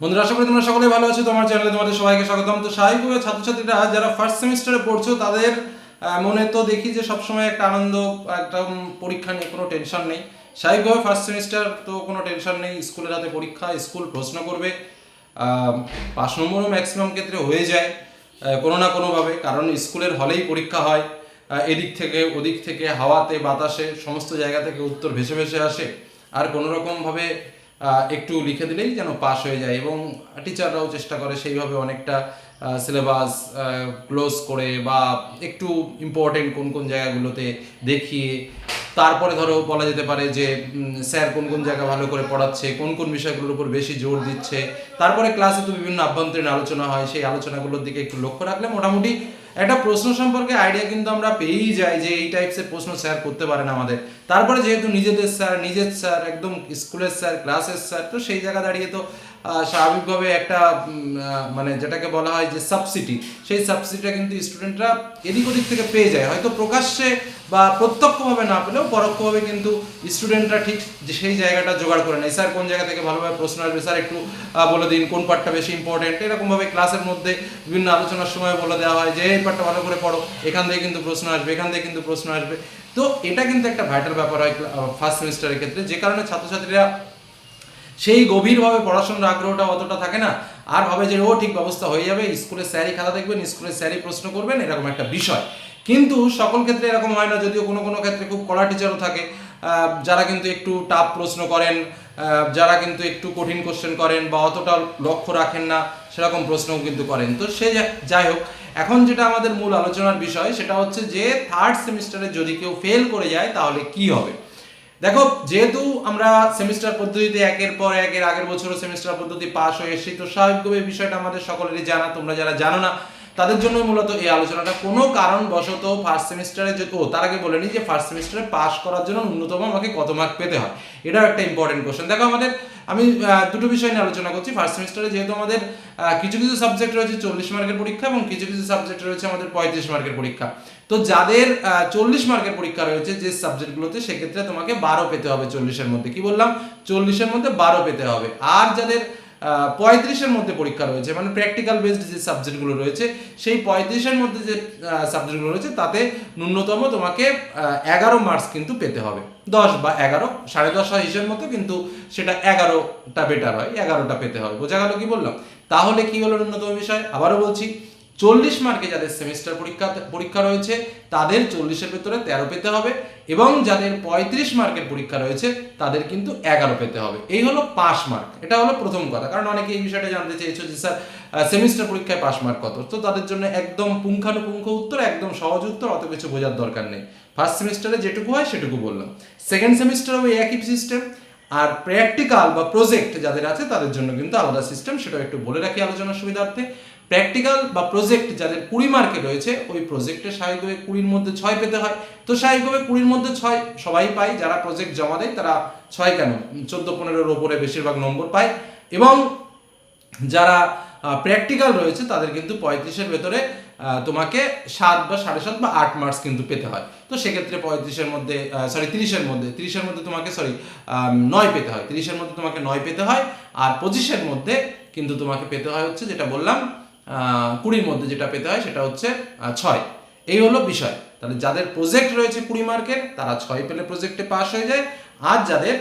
বন্ধুরা আশা করি তোমরা সকলে ভালো আছো। তোমার চ্যানেলে তোমাদের সবাইকে স্বাগতম। তো স্বাভাবিকভাবে ছাত্রছাত্রীরা যারা ফার্স্ট সেমিস্টারে পড়ছো তাদের মনে তো দেখি যে সবসময় একটা আনন্দ একটা পরীক্ষা নিয়ে কোনো টেনশন নেই। স্বাভাবিকভাবে ফার্স্ট সেমিস্টার তো কোনো টেনশন নেই। স্কুলের হাতে পরীক্ষা স্কুল প্রশ্ন করবে। পাঁচ নম্বরও ম্যাক্সিমাম ক্ষেত্রে হয়ে যায় কোনো না কোনোভাবে। কারণ স্কুলের হলেই পরীক্ষা হয়। এদিক থেকে ওদিক থেকে হাওয়াতে বাতাসে সমস্ত জায়গা থেকে উত্তর ভেসে ভেসে আসে। আর কোনো রকমভাবে আহ, একটু লিখে দিলেই যেন পাস হয়ে যায় এবং টিচাররাও চেষ্টা করে সেইভাবে অনেকটা সিলেবাস ক্লোজ করে বা একটু ইম্পর্টেন্ট কোন কোন জায়গাগুলোতে দেখিয়ে, তারপরে ধরো বলা যেতে পারে যে স্যার কোন কোন জায়গা ভালো করে পড়াচ্ছে, কোন কোন বিষয়গুলোর উপর বেশি জোর দিচ্ছে, তারপরে ক্লাসে তো বিভিন্ন আভ্যন্তরীণ আলোচনা হয়, সেই আলোচনাগুলোর দিকে একটু লক্ষ্য রাখলে মোটামুটি একটা প্রশ্ন সম্পর্কে আইডিয়া কিন্তু আমরা পেয়েই যাই যে এই টাইপসের প্রশ্ন স্যার করতে পারেন আমাদের। তারপরে যেহেতু নিজেদের স্যার নিজের স্যার একদম স্কুলের স্যার ক্লাসের স্যার তো সেই জায়গা দাঁড়িয়ে তো স্বাভাবিকভাবে একটা মানে যেটাকে বলা হয় যে সাবসিডি সেই সাবসিডিটা কিন্তু স্টুডেন্টরা এদিক ওদিক থেকে পেয়ে যায়। হয়তো প্রকাশ্যে বা প্রত্যক্ষভাবে না পেলেও পরোক্ষভাবে কিন্তু স্টুডেন্টরা ঠিক যে সেই জায়গাটা জোগাড় করে নেয়। স্যার, কোন জায়গা থেকে ভালোভাবে প্রশ্ন আসবে? স্যার, একটু বলে দিন কোন পার্টটা বেশি ইম্পর্টেন্ট এরকমভাবে ক্লাসের মধ্যে বিভিন্ন আলোচনার সময় বলে দেওয়া হয় যে, এই পার্টটা ভালো করে পড়ো। এখান থেকে কিন্তু প্রশ্ন আসবে, এখান থেকে কিন্তু প্রশ্ন আসবে। তো এটা কিন্তু একটা ভাইটাল ব্যাপার হয় ফার্স্ট সেমিস্টারের ক্ষেত্রে। যে কারণে ছাত্রছাত্রীরা সেই গভীরভাবে পড়াশোনার আগ্রহটা অতটা থাকে না। আর ভাবে যে, ও ঠিক ব্যবস্থা হয়ে যাবে, স্কুলের স্যারই খাতা দেখবেন, স্কুলের স্যারই প্রশ্ন করবেন, এরকম একটা বিষয়। কিন্তু সকল ক্ষেত্রে এরকম হয় না, যদিও কোনো কোনো ক্ষেত্রে খুব কড়া টিচারও থাকে। যারা কিন্তু একটু টাফ প্রশ্ন করেন যারা কিন্তু একটু কঠিন কোশ্চেন করেন বা অতটা লক্ষ্য রাখেন না, সেরকম প্রশ্নও কিন্তু করেন। তো সে যাই হোক, এখন যেটা আমাদের মূল আলোচনার বিষয়, সেটা হচ্ছে যে থার্ড সেমিস্টারে যদি কেউ ফেল করে যায়, তাহলে কি হবে? দেখো, যেহেতু আমরা সেমিস্টার পদ্ধতিতে একের পর একের আগের বছরও সেমিস্টার পদ্ধতি পাস হয়ে এসেছি, তো স্বাভাবিকভাবে বিষয়টা আমাদের সকলেরই জানা, তোমরা যারা জানো না, তাদের জন্য মূলত এই আলোচনাটা। কোনো কারণবশত ফার্স্ট সেমিস্টারে যে, ও, তার আগে বলে নিই যে ফার্স্ট সেমিস্টারে পাস করার জন্য ন্যূনতম আমাকে কত মার্ক পেতে হয়। এটাও একটা ইম্পর্টেন্ট কোশ্চেন দেখো, আমাদের আমি দুটো বিষয় নিয়ে আলোচনা করছি। ফার্স্ট সেমিস্টারে যেহেতু আমাদের কিছু কিছু সাবজেক্ট রয়েছে চল্লিশ মার্কের পরীক্ষা এবং কিছু কিছু সাবজেক্ট রয়েছে আমাদের পঁয়ত্রিশ মার্কের পরীক্ষা। তো যাদের চল্লিশ মার্কের পরীক্ষা রয়েছে যে সাবজেক্টগুলোতে সেক্ষেত্রে তোমাকে বারো পেতে হবে চল্লিশের মধ্যে। কি বললাম? চল্লিশের মধ্যে বারো পেতে হবে। আর যাদের পঁয়ত্রিশের মধ্যে পরীক্ষা রয়েছে মানে প্র্যাকটিক্যাল বেসড যে সাবজেক্টগুলো রয়েছে, সেই পঁয়ত্রিশের মধ্যে যে সাবজেক্টগুলো রয়েছে, তাতে ন্যূনতম তোমাকে এগারো মার্কস কিন্তু পেতে হবে। দশ বা এগারো, সাড়ে দশ হয় হিসেবে মতো, কিন্তু সেটা এগারোটা বেটার হয়, এগারোটা পেতে হবে। বোঝা গেল কি বললাম? তাহলে কি হলো ন্যূনতম বিষয়? আবারও বলছি চল্লিশ মার্কে যাদের সেমিস্টার পরীক্ষা পরীক্ষা রয়েছে, তাদের চল্লিশের ভেতরে তেরো পেতে হবে এবং যাদের পঁয়ত্রিশ মার্কের পরীক্ষা রয়েছে, তাদের কিন্তু এগারো পেতে হবে। এই হলো পাস মার্ক। এটা হলো প্রথম কথা। কারণ অনেকে এই বিষয়টা জানতে চেয়েছো যে, স্যার সেমিস্টার পরীক্ষায় পাস মার্ক কত? তো তাদের জন্য একদম পুঙ্খানুপুঙ্খ উত্তর, একদম সহজ উত্তর, অত কিছু বোঝার দরকার নেই। ফার্স্ট সেমিস্টারে যেটুকু হয়, সেটুকু বললাম। সেকেন্ড সেমিস্টারেও একই সিস্টেম আর প্র্যাকটিক্যাল বা প্রজেক্ট যাদের আছে, তাদের জন্য কিন্তু আলাদা সিস্টেম সেটা একটু বলে রাখি আলোচনার সুবিধার্থে। প্র্যাকটিক্যাল বা প্রজেক্ট যাদের কুড়ি মার্কে রয়েছে, ওই প্রজেক্টে স্বাভাবিকভাবে কুড়ির মধ্যে ছয় পেতে হয়। তো স্বাভাবিকভাবে কুড়ির মধ্যে ছয় সবাই পায়, যারা প্রজেক্ট জমা দেয়, তারা ছয় কেন? চোদ্দ, পনেরোর ওপরে বেশিরভাগ নম্বর পায়। এবং যারা প্র্যাকটিক্যাল রয়েছে, তাদের কিন্তু পঁয়ত্রিশের ভেতরে তোমাকে সাত বা সাড়ে সাত বা আট মার্কস কিন্তু পেতে হয়। তো সেক্ষেত্রে পঁয়ত্রিশের মধ্যে সরি তিরিশের মধ্যে তিরিশের মধ্যে তোমাকে সরি নয় পেতে হয়। তিরিশের মধ্যে তোমাকে নয় পেতে হয়, আর পঁচিশের মধ্যে কিন্তু তোমাকে পেতে হয় হচ্ছে যেটা বললাম কুড়ির মধ্যে যেটা পেতে হয় সেটা হচ্ছে ছয়। এই হলো বিষয়। তাহলে যাদের প্রজেক্ট রয়েছে কুড়ি মার্কের তারা ছয় পেলে প্রজেক্টে পাস হয়ে যায়। আর যাদের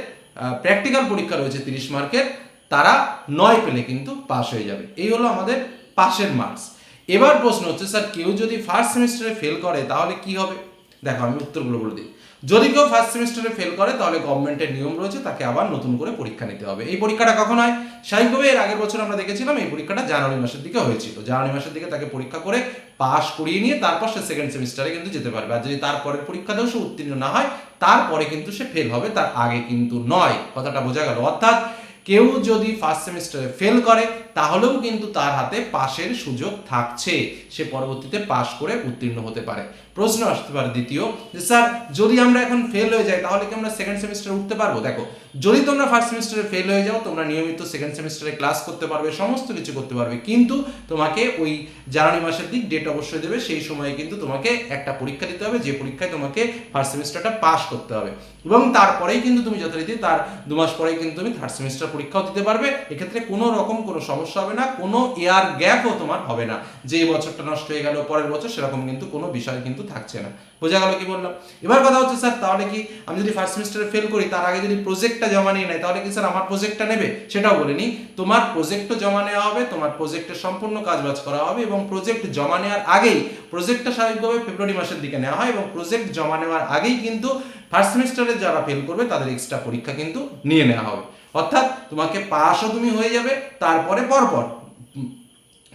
প্র্যাকটিক্যাল পরীক্ষা রয়েছে তিরিশ মার্কের তারা নয় পেলে কিন্তু পাস হয়ে যাবে। এই হলো আমাদের পাশের মার্কস এবার প্রশ্ন হচ্ছে, স্যার, কেউ যদি ফার্স্ট সেমিস্টারে ফেল করে, তাহলে কি হবে? দেখো, আমি উত্তরগুলো বলে দিই। যদি কেউ ফার্স্ট সেমিস্টারে ফেল করে, তাহলে গভর্নমেন্টের নিয়ম রয়েছে, তাকে আবার নতুন করে পরীক্ষা নিতে হবে। এই পরীক্ষাটা কখন হয়? স্বাভাবিকভাবে এর আগের বছর আমরা দেখেছিলাম, এই পরীক্ষাটা জানুয়ারি মাসের দিকে হয়েছিল। জানুয়ারি মাসের দিকে তাকে পরীক্ষা করে পাস করিয়ে নিয়ে তারপর সে সেকেন্ড সেমিস্টারে কিন্তু যেতে পারবে। আর যদি তারপরের পরীক্ষাতেও সে উত্তীর্ণ না হয়, তারপরে কিন্তু সে ফেল হবে, তার আগে কিন্তু নয়। কথাটা বোঝা গেল। অর্থাৎ কেউ যদি ফার্স্ট সেমিস্টারে ফেল করে, তাহলেও কিন্তু তার হাতে পাশের সুযোগ থাকছে। সে পরবর্তীতে পাশ করে উত্তীর্ণ হতে পারে। প্রশ্ন আসতে পারে দ্বিতীয়, যে স্যার, যদি আমরা এখন ফেল হয়ে যাই, তাহলে কি আমরা সেকেন্ড সেমিস্টারে উঠতে পারব? দেখো যদি তোমরা ফার্স্ট সেমিস্টারে ফেল হয়ে যাও, তোমরা নিয়মিত সেকেন্ড সেমিস্টারে ক্লাস করতে পারবে, সমস্ত কিছু করতে পারবে। কিন্তু তোমাকে ওই জানুয়ারি মাসের দিক ডেট অবশ্যই দেবে, সেই সময়ে কিন্তু তোমাকে একটা পরীক্ষা দিতে হবে, যে পরীক্ষায় তোমাকে ফার্স্ট সেমিস্টারটা পাস করতে হবে। এবং তারপরেই কিন্তু তুমি যথারীতি তার দু মাস পরেই কিন্তু তুমি থার্ড সেমিস্টার পরীক্ষাও দিতে পারবে। এক্ষেত্রে কোনো রকম কোনো সমস্যা হবে না, কোনো এয়ার গ্যাপও তোমার হবে না। যে বছরটা নষ্ট হয়ে গেল, পরের বছর সেরকম কিন্তু কোনো বিষয় কিন্তু থাকছে না। বোঝা গেল কি বললাম? এবার কথা হচ্ছে স্যার তাহলে কি আমি যদি ফার্স্ট সেমিস্টারে ফেল করি, তার আগে যদি প্রজেক্টটা জমা নিয়ে নেয়, তাহলে কি স্যার আমার প্রজেক্টটা নেবে? সেটাও বলিনি তোমার প্রজেক্টও জমা নেওয়া হবে, তোমার প্রজেক্টের সম্পূর্ণ কাজবাজ করা হবে এবং প্রজেক্ট জমা নেওয়ার আগেই প্রজেক্টটা স্বাভাবিকভাবে ফেব্রুয়ারি মাসের দিকে নেওয়া হয় এবং প্রজেক্ট জমা নেওয়ার আগেই কিন্তু ফার্স্ট সেমিস্টারে যারা ফেল করবে, তাদের এক্সট্রা পরীক্ষা কিন্তু নিয়ে নেওয়া হবে। অর্থাৎ তোমাকে পাশও তুমি হয়ে যাবে, তারপরে পরপর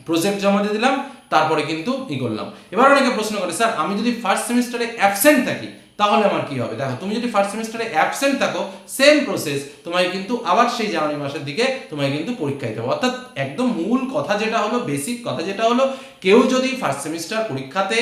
প্রজেক্ট জমা দিয়ে দিলাম, তারপরে কিন্তু ই করলাম এবার অনেকে প্রশ্ন করে, স্যার, আমি যদি ফার্স্ট সেমিস্টারে অ্যাবসেন্ট থাকি তাহলে আমার কি হবে? দেখো, তুমি যদি ফার্স্ট সেমিস্টারে অ্যাবসেন্ট থাকো সেম প্রসেস তোমায় কিন্তু আবার সেই জানুয়ারি মাসের দিকে তোমায় কিন্তু পরীক্ষা দিতে হবে। অর্থাৎ একদম মূল কথা যেটা হলো বেসিক কথা যেটা হলো, কেউ যদি ফার্স্ট সেমিস্টার পরীক্ষাতে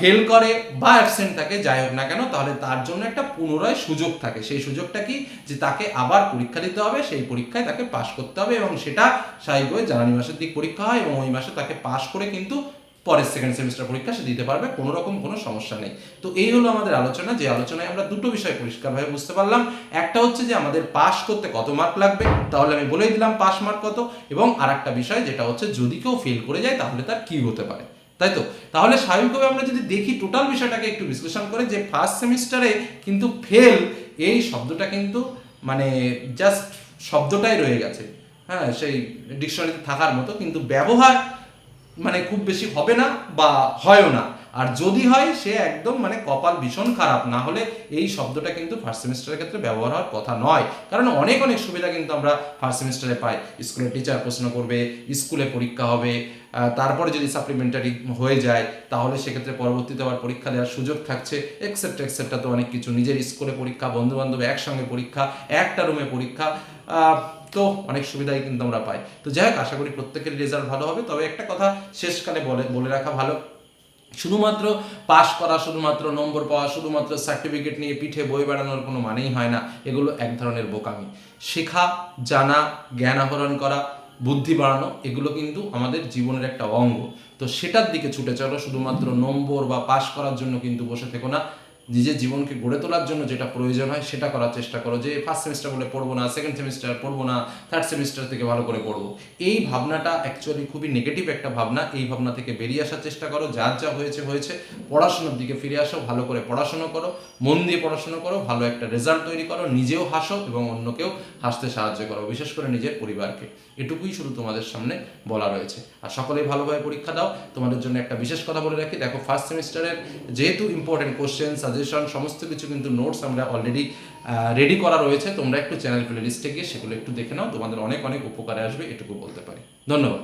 ফেল করে বা অ্যাবসেন্ট থাকে, যাই হোক না কেন, তাহলে তার জন্য একটা পুনরায় সুযোগ থাকে। সেই সুযোগটা কি? যে তাকে আবার পরীক্ষা দিতে হবে, সেই পরীক্ষায় তাকে পাশ করতে হবে এবং সেটা স্বাভাবিকভাবে জানুয়ারি মাসের দিক পরীক্ষা হয় এবং ওই মাসে তাকে পাশ করে কিন্তু পরের সেকেন্ড সেমিস্টার পরীক্ষা সে দিতে পারবে, কোনো রকম কোনো সমস্যা নেই। তো এই হলো আমাদের আলোচনা, যে আলোচনায় আমরা দুটো বিষয় পরিষ্কারভাবে বুঝতে পারলাম। একটা হচ্ছে যে আমাদের পাস করতে কত মার্ক লাগবে, তাহলে আমি বলেই দিলাম পাস মার্ক কত। এবং আর একটা বিষয় যেটা হচ্ছে, যদি কেউ ফেল করে যায়, তাহলে তার কি হতে পারে। তাই তো? তাহলে স্বাভাবিকভাবে আমরা যদি দেখি টোটাল বিষয়টাকে একটু বিশ্লেষণ করে যে ফার্স্ট সেমিস্টারে কিন্তু ফেল এই শব্দটা কিন্তু মানে জাস্ট শব্দটাই রয়ে গেছে। হ্যাঁ সেই ডিকশনারিতে থাকার মতো, কিন্তু ব্যবহার মানে খুব বেশি হবে না বা হয়ও না। আর যদি হয়, সে একদম মানে কপাল ভীষণ খারাপ। না হলে এই শব্দটা কিন্তু ফার্স্ট সেমিস্টারের ক্ষেত্রে ব্যবহার হওয়ার কথা নয়। কারণ অনেক অনেক সুবিধা কিন্তু আমরা ফার্স্ট সেমিস্টারে পাই। স্কুলের টিচার প্রশ্ন করবে, স্কুলে পরীক্ষা হবে তারপরে যদি সাপ্লিমেন্টারি হয়ে যায়, তাহলে সেক্ষেত্রে পরবর্তীতে আবার পরীক্ষা দেওয়ার সুযোগ থাকছে। এক্সেপ্ট এক্সেপ্টটা তো অনেক কিছু। নিজের স্কুলে পরীক্ষা বন্ধু বান্ধব একসঙ্গে পরীক্ষা, একটা রুমে পরীক্ষা তো অনেক সুবিধাই কিন্তু আমরা পাই। তো যাই হোক, আশা করি প্রত্যেকের রেজাল্ট ভালো হবে। তবে একটা কথা শেষকালে বলে বলে রাখা ভালো। শুধুমাত্র পাশ করা, শুধুমাত্র নম্বর পাওয়া, শুধুমাত্র সার্টিফিকেট নিয়ে পিঠে বই বেড়ানোর কোনো মানেই হয় না। এগুলো এক ধরনের বোকামি। শেখা, জানা, জ্ঞান আহরণ করা, বুদ্ধি বাড়ানো, এগুলো কিন্তু আমাদের জীবনের একটা অঙ্গ। তো সেটার দিকে ছুটে চলো। শুধুমাত্র নম্বর বা পাশ করার জন্য কিন্তু বসে থেকো না। নিজের জীবনকে গড়ে তোলার জন্য যেটা প্রয়োজন হয়, সেটা করার চেষ্টা করো। যে ফার্স্ট সেমিস্টার বলে পড়ব না সেকেন্ড সেমিস্টার পড়ব না থার্ড সেমিস্টার থেকে ভালো করে পড়ব। এই ভাবনাটা অ্যাকচুয়ালি খুবই নেগেটিভ একটা ভাবনা। এই ভাবনা থেকে বেরিয়ে আসার চেষ্টা করো। যার যা হয়েছে হয়েছে। পড়াশোনার দিকে ফিরে আসো, ভালো করে পড়াশোনা করো। মন দিয়ে পড়াশোনা করো, ভালো একটা রেজাল্ট তৈরি করো। নিজেও হাসো এবং অন্যকেও হাসতে সাহায্য করো, বিশেষ করে নিজের পরিবারকে। এটুকুই শুধু তোমাদের সামনে বলা রয়েছে। আর সকলেই ভালোভাবে পরীক্ষা দাও। তোমাদের জন্য একটা বিশেষ কথা বলে রাখি। দেখো ফার্স্ট সেমিস্টারের যেহেতু ইম্পর্টেন্ট কোশ্চেন সাজেশন সমস্ত কিছু কিন্তু নোটস আমরা অলরেডি রেডি করা রয়েছে। তোমরা একটু চ্যানেল প্লে লিস্টে গিয়ে সেগুলো একটু দেখে নাও। তোমাদের অনেক অনেক উপকারে আসবে, এটুকু বলতে পারি। ধন্যবাদ।